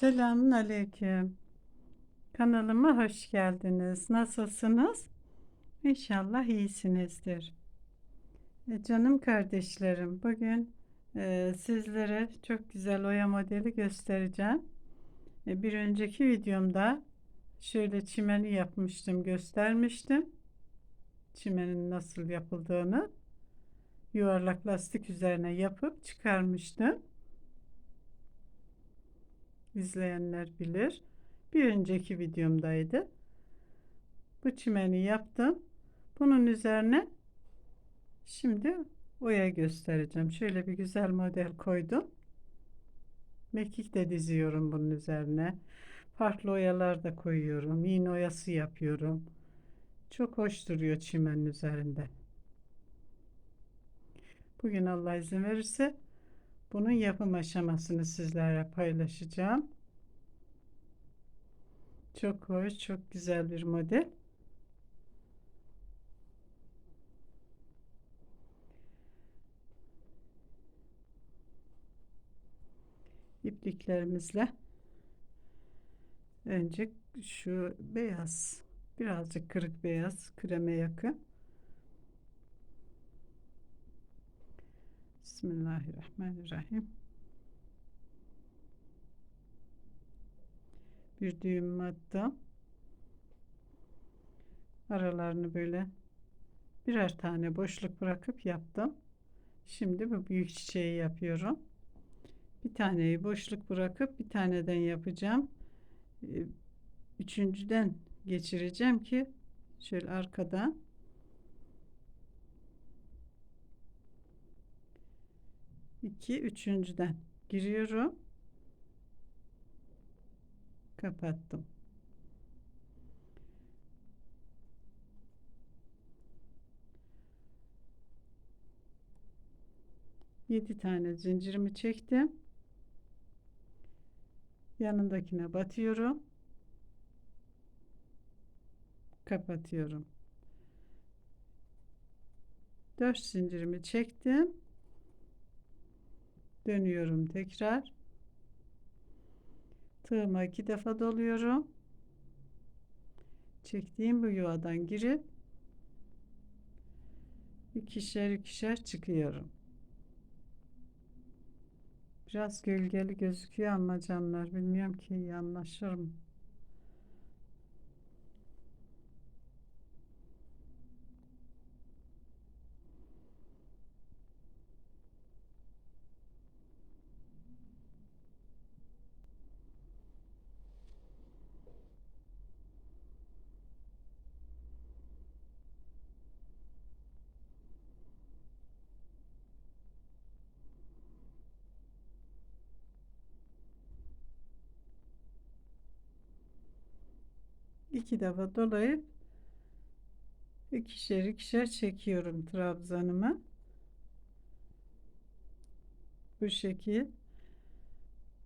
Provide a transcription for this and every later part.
Selamun aleyküm. Kanalıma hoş geldiniz. Nasılsınız? İnşallah iyisinizdir. E, canım kardeşlerim, bugün e, sizlere çok güzel oya modeli göstereceğim. E, bir önceki videomda şöyle çimeni yapmıştım, göstermiştim. Çimenin nasıl yapıldığını yuvarlak lastik üzerine yapıp çıkarmıştım. İzleyenler bilir. Bir önceki videomdaydı. Bu çimeni yaptım. Bunun üzerine şimdi oya göstereceğim. Şöyle bir güzel model koydum. Mekik de diziyorum bunun üzerine. Farklı oyalar da koyuyorum. İğne oyası yapıyorum. Çok hoş duruyor çimenin üzerinde. Bugün Allah izin verirse bunun yapım aşamasını sizlerle paylaşacağım. Çok hoş, çok güzel bir model. İpliklerimizle önce şu beyaz, birazcık kırık beyaz, kreme yakın. Bismillahirrahmanirrahim. Bir düğüm attım. Aralarını böyle birer tane boşluk bırakıp yaptım. Şimdi bu büyük çiçeği yapıyorum. Bir taneyi boşluk bırakıp bir taneden yapacağım. Ee, üçüncüden geçireceğim ki şöyle arkadan iki üçüncüden giriyorum. Kapattım. Yedi tane zincirimi çektim. Yanındakine batıyorum. Kapatıyorum. 4 zincirimi çektim dönüyorum tekrar. Tığıma iki defa doluyorum çektiğim bu yuvadan girip ikişer ikişer çıkıyorum. Biraz gölgeli gözüküyor ama canlar bilmiyorum ki iyi anlaşır mı iki defa dolayıp ikişer ikişer çekiyorum trabzanımı bu şekil.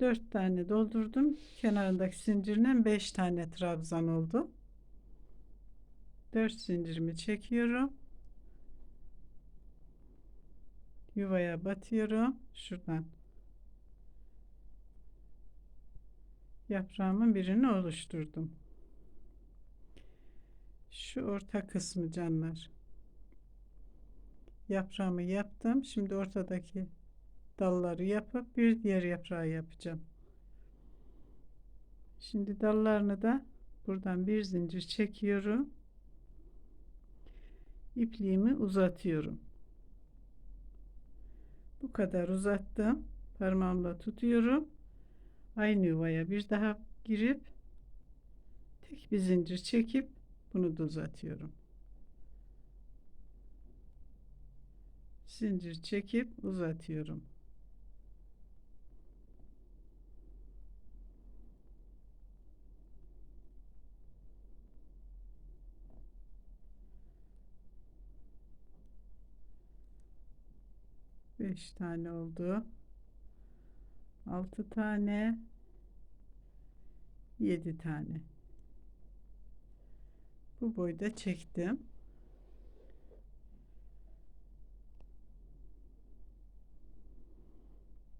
Dört tane doldurdum. Kenarındaki zincirinden beş tane trabzan oldu. Dört zincirimi çekiyorum. Yuvaya batıyorum. Şuradan yaprağımın birini oluşturdum şu orta kısmı canlar. Yaprağımı yaptım. Şimdi ortadaki dalları yapıp bir diğer yaprağı yapacağım. Şimdi dallarını da buradan bir zincir çekiyorum. İpliğimi uzatıyorum. Bu kadar uzattım. Parmağımla tutuyorum. Aynı yuvaya bir daha girip tek bir zincir çekip bunu da uzatıyorum. Zincir çekip uzatıyorum. Beş tane oldu. Altı tane. Yedi tane bu boyda çektim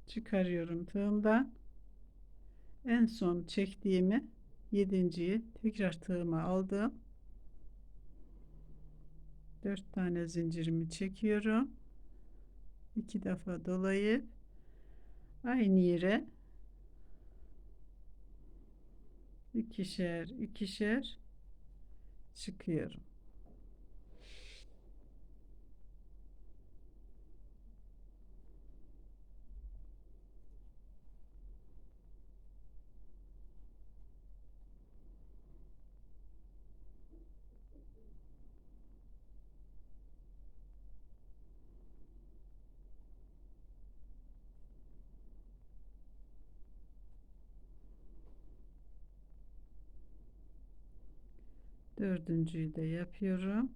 çıkarıyorum tığımdan En son çektiğimi yedinciyi tekrar tığıma aldım. 4 tane zincirimi çekiyorum. 2 defa dolayıp aynı yere ikişer ikişer çıkıyorum. Dördüncüyü de yapıyorum.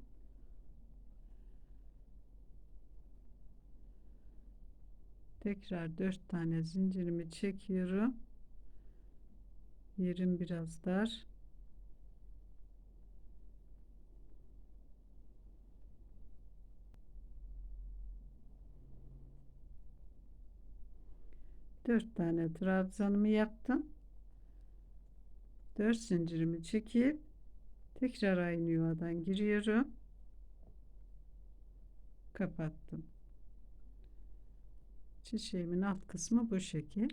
Tekrar dört tane zincirimi çekiyorum. Yerim biraz dar. Dört tane trabzanımı yaptım. Dört zincirimi çekip tekrar aynı yuvadan giriyorum. Kapattım. Çiçeğimin alt kısmı bu şekil.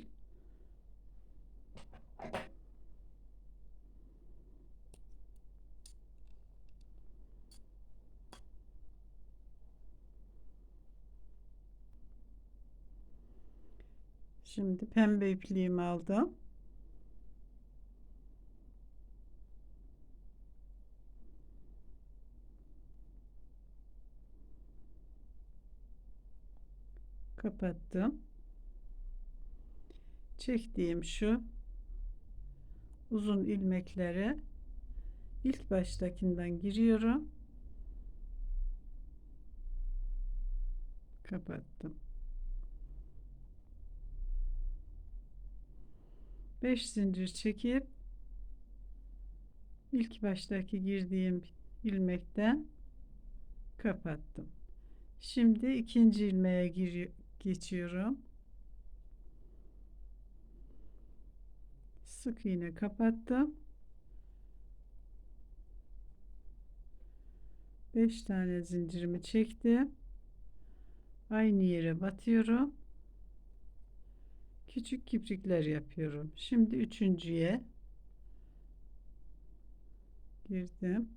Şimdi pembe ipliğimi aldım. Kapattım. Çektiğim şu uzun ilmeklere ilk baştakinden giriyorum. Kapattım. 5 zincir çekip ilk baştaki girdiğim ilmekten kapattım. Şimdi ikinci ilmeğe gir geçiyorum. Sık iğne kapattım. 5 tane zincirimi çektim. Aynı yere batıyorum küçük kiprikler yapıyorum. Şimdi üçüncüye girdim.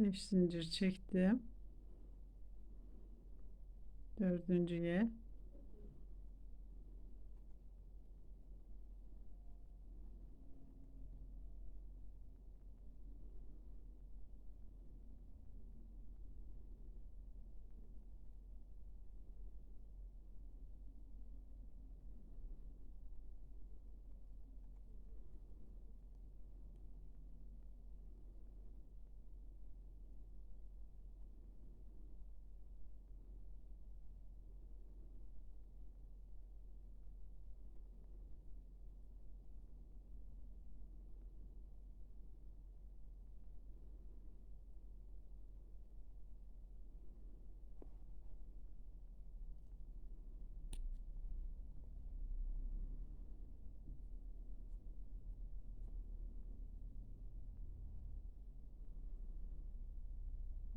Beş zincir çektim. Dördüncüye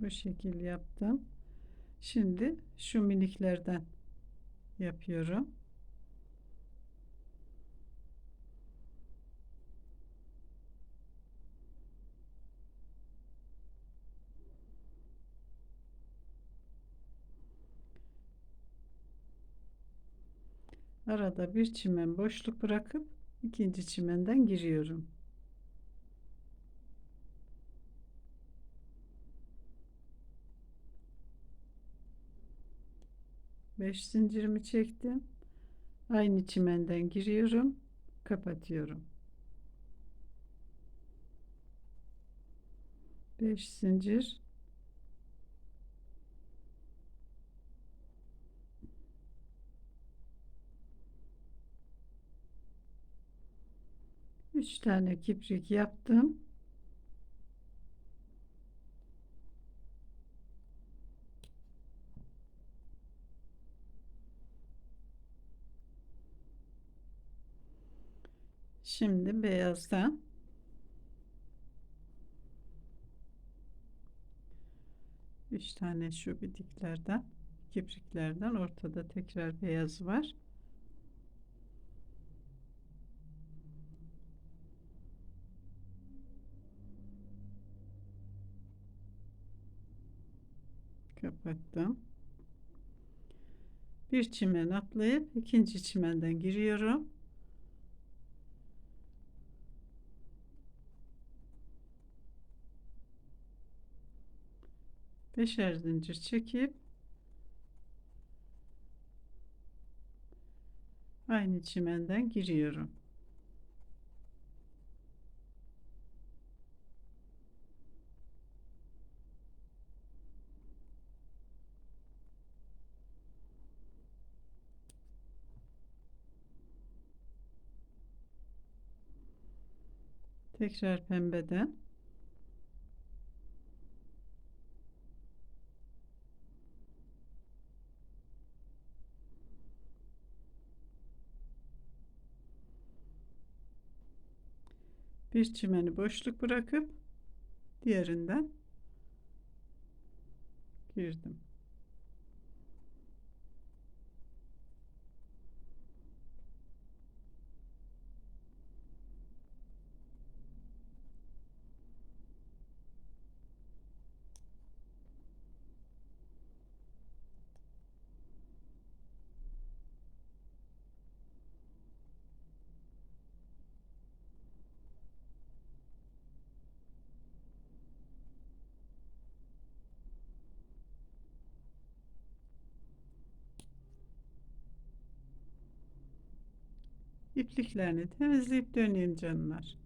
bu şekil yaptım. Şimdi şu miniklerden yapıyorum. Arada bir çimen boşluk bırakıp ikinci çimenden giriyorum. 5 zincirimi çektim. Aynı çimenden giriyorum. Kapatıyorum. 5 zincir Üç tane kiprik yaptım. Şimdi beyazdan üç tane şu bidiklerden kipriklerden ortada tekrar beyaz var. Kapattım. Bir çimen atlayıp ikinci çimenden giriyorum. Beşer zincir çekip aynı çimenden giriyorum. Tekrar pembeden bir çimeni boşluk bırakıp diğerinden girdim. İpliklerini temizleyip döneyim canlar.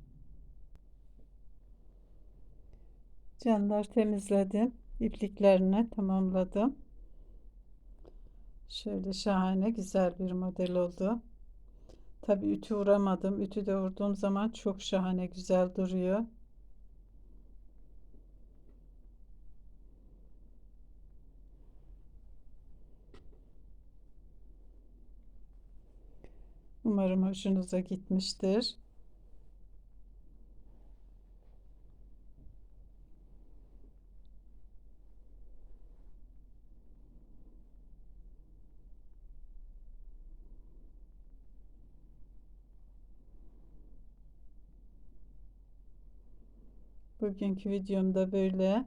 Canlar temizledim. ipliklerini tamamladım. Şöyle şahane güzel bir model oldu. Tabi ütü vuramadım. Ütü de vurduğum zaman çok şahane güzel duruyor. Umarım hoşunuza gitmiştir. Bugünkü videomda böyle.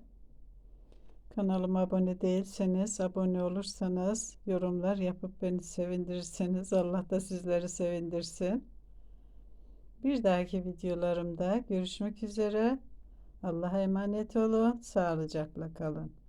Kanalıma abone değilseniz, abone olursanız, yorumlar yapıp beni sevindirirseniz Allah da sizleri sevindirsin. Bir dahaki videolarımda görüşmek üzere. Allah'a emanet olun. Sağlıcakla kalın.